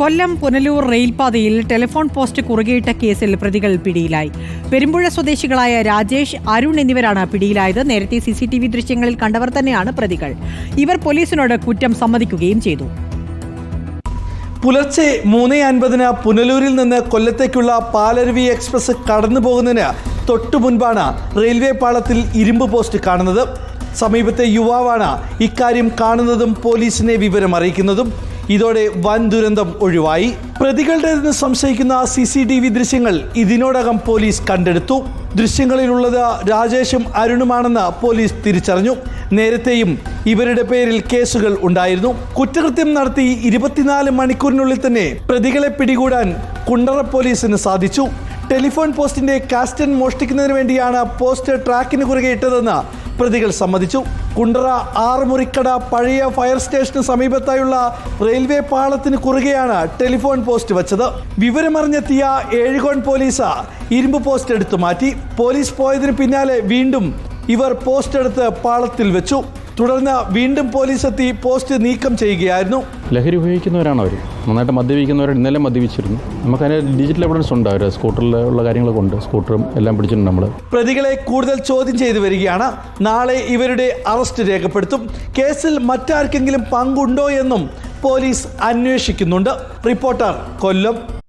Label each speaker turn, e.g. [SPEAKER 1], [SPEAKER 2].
[SPEAKER 1] കൊല്ലം പുനലൂർ റെയിൽപാതയിൽ telephone post കുറുകെയിട്ട കേസിൽ പ്രതികൾ പിടിയിലായി. പെരുമ്പുഴ സ്വദേശികളായ രാജേഷ് അരുൺ എന്നിവരാണ് പിടിയിലായത്. നേരത്തെ സി സി ടി വി ദൃശ്യങ്ങളിൽ കണ്ടവർ തന്നെയാണ് പ്രതികൾ. ഇവർ പോലീസിനോട് കുറ്റം സമ്മതിക്കുകയും ചെയ്തു.
[SPEAKER 2] പുലർച്ചെ മൂന്ന് അൻപതിന് പുനലൂരിൽ നിന്ന് കൊല്ലത്തേക്കുള്ള പാലരുവി എക്സ്പ്രസ് കടന്നു പോകുന്നതിന് തൊട്ടു മുൻപാണ് റെയിൽവേ പാളത്തിൽ ഇരുമ്പ് പോസ്റ്റ് കാണുന്നത്. സമീപത്തെ യുവാവാണ് ഇക്കാര്യം കാണുന്നതും പോലീസിനെ വിവരം അറിയിക്കുന്നതും ഇതോടെ വൻ ദുരന്തം ഒഴിവായി. പ്രതികളുടേതെന്ന് സംശയിക്കുന്ന സി സി ടി വി ദൃശ്യങ്ങൾ ഇതിനോടകം പോലീസ് കണ്ടെടുത്തു. ദൃശ്യങ്ങളിലുള്ളത് രാജേഷും അരുണുമാണെന്ന് പോലീസ് തിരിച്ചറിഞ്ഞു. നേരത്തെയും ഇവരുടെ പേരിൽ കേസുകൾ ഉണ്ടായിരുന്നു. കുറ്റകൃത്യം നടത്തി ഇരുപത്തിനാല് മണിക്കൂറിനുള്ളിൽ തന്നെ പ്രതികളെ പിടികൂടാൻ കുണ്ടറ പോലീസിന് സാധിച്ചു. ടെലിഫോൺ പോസ്റ്റിന്റെ കാസ്റ്റൻ മോഷ്ടിക്കുന്നതിന് വേണ്ടിയാണ് പോസ്റ്റ് ട്രാക്കിന് കുറുകെ ഇട്ടതെന്ന് പ്രതികൾ സമ്മതിച്ചു. കുണ്ടറ ആറുമുറിക്കട പഴയ ഫയർ സ്റ്റേഷന് സമീപത്തായുള്ള റെയിൽവേ പാളത്തിന് കുറുകെയാണ് ടെലിഫോൺ പോസ്റ്റ് വെച്ചത്. വിവരമറിഞ്ഞെത്തിയ ഏഴുകോൺ പോലീസ് ഇരുമ്പ് പോസ്റ്റ് എടുത്തു മാറ്റി. പോലീസ് പോയതിന് പിന്നാലെ വീണ്ടും ഇവർ പോസ്റ്റ് എടുത്ത് പാളത്തിൽ വെച്ചു. തുടർന്ന് വീണ്ടും പോലീസ് എത്തി പോസ്റ്റ് നീക്കം ചെയ്യുകയായിരുന്നു.
[SPEAKER 3] ലഹരി ഉപയോഗിക്കുന്നവരാണ് അവർ നന്നായിട്ട് മദ്യപിക്കുന്നവർ ഇന്നലെ മദ്യപിച്ചിരുന്നു. നമുക്കതിന് ഡിജിറ്റൽ എവിഡൻസ് ഉണ്ട് അവർ സ്കൂട്ടറിൽ ഉള്ള കാര്യങ്ങളൊക്കെ ഉണ്ട്. സ്കൂട്ടറും എല്ലാം പിടിച്ചിട്ടുണ്ട് നമ്മൾ
[SPEAKER 2] പ്രതികളെ കൂടുതൽ ചോദ്യം ചെയ്തു വരികയാണ്. നാളെ ഇവരുടെ അറസ്റ്റ് രേഖപ്പെടുത്തും. കേസിൽ മറ്റാർക്കെങ്കിലും പങ്കുണ്ടോ എന്നും പോലീസ് അന്വേഷിക്കുന്നുണ്ട്. റിപ്പോർട്ടർ കൊല്ലം.